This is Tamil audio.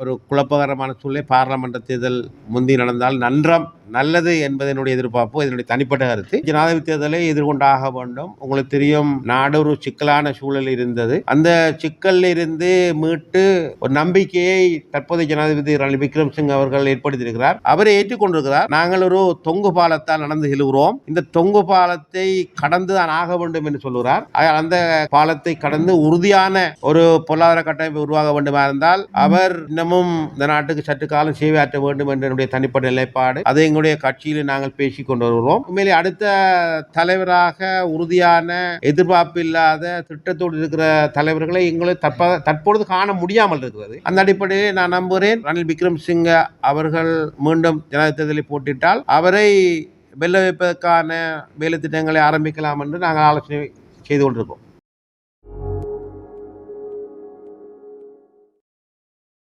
ஒரு குழப்பகரமான சூழ்நிலை. பாராளுமன்ற தேர்தல் முந்தி நடந்தால் நன்றம் நல்லது என்பதனுடைய எதிர்பார்ப்பு இதனுடைய தனிப்பட்ட கருத்து. ஜனாதிபதி தேர்தலை எதிர்கொண்டாக வேண்டும். உங்களுக்கு தெரியும் நாடு ஒரு சிக்கலான சூழல் இருந்தது. அந்த சிக்கலில் இருந்து மீட்டு ஒரு நம்பிக்கையை தற்போதைய ஜனாதிபதி ரணில் விக்ரம்சிங் அவர்கள் ஏற்படுத்தியிருக்கிறார். அவரை ஏற்றுக்கொண்டிருக்கிறார். நாங்கள் ஒரு தொங்கு பாலத்தால் நடந்து செல்கிறோம். இந்த தொங்கு பாலத்தை கடந்து தான் ஆக வேண்டும் என்று சொல்கிறார் அந்த பாலத்தை கடந்து உறுதியான ஒரு பொருளாதார கட்டமைப்பு உருவாக வேண்டுமா இருந்தால் அவர் இன்னமும் இந்த நாட்டுக்கு சற்று காலம் சேவையாற்ற வேண்டும் என்ற என்னுடைய தனிப்பட்ட நிலைப்பாடு. அதை எங்களுடைய கட்சியில் நாங்கள் பேசிக் கொண்டு வருகிறோம் உண்மையிலே அடுத்த தலைவராக உறுதியான எதிர்பார்ப்பு இல்லாத திட்டத்தோடு இருக்கிற தலைவர்களை எங்களை தற்ப தற்பொழுது காண முடியாமல் இருக்கிறது. அந்த அடிப்படையில் நான் நம்புகிறேன். ரணில் விக்ரம் சிங்க அவர்கள் மீண்டும் ஜனாதிபதி தேர்தலில் போட்டிட்டால் அவரை வெல்ல வைப்பதற்கான வேலை திட்டங்களை ஆரம்பிக்கலாம் என்று நாங்கள் ஆலோசனை செய்து கொண்டிருக்கோம்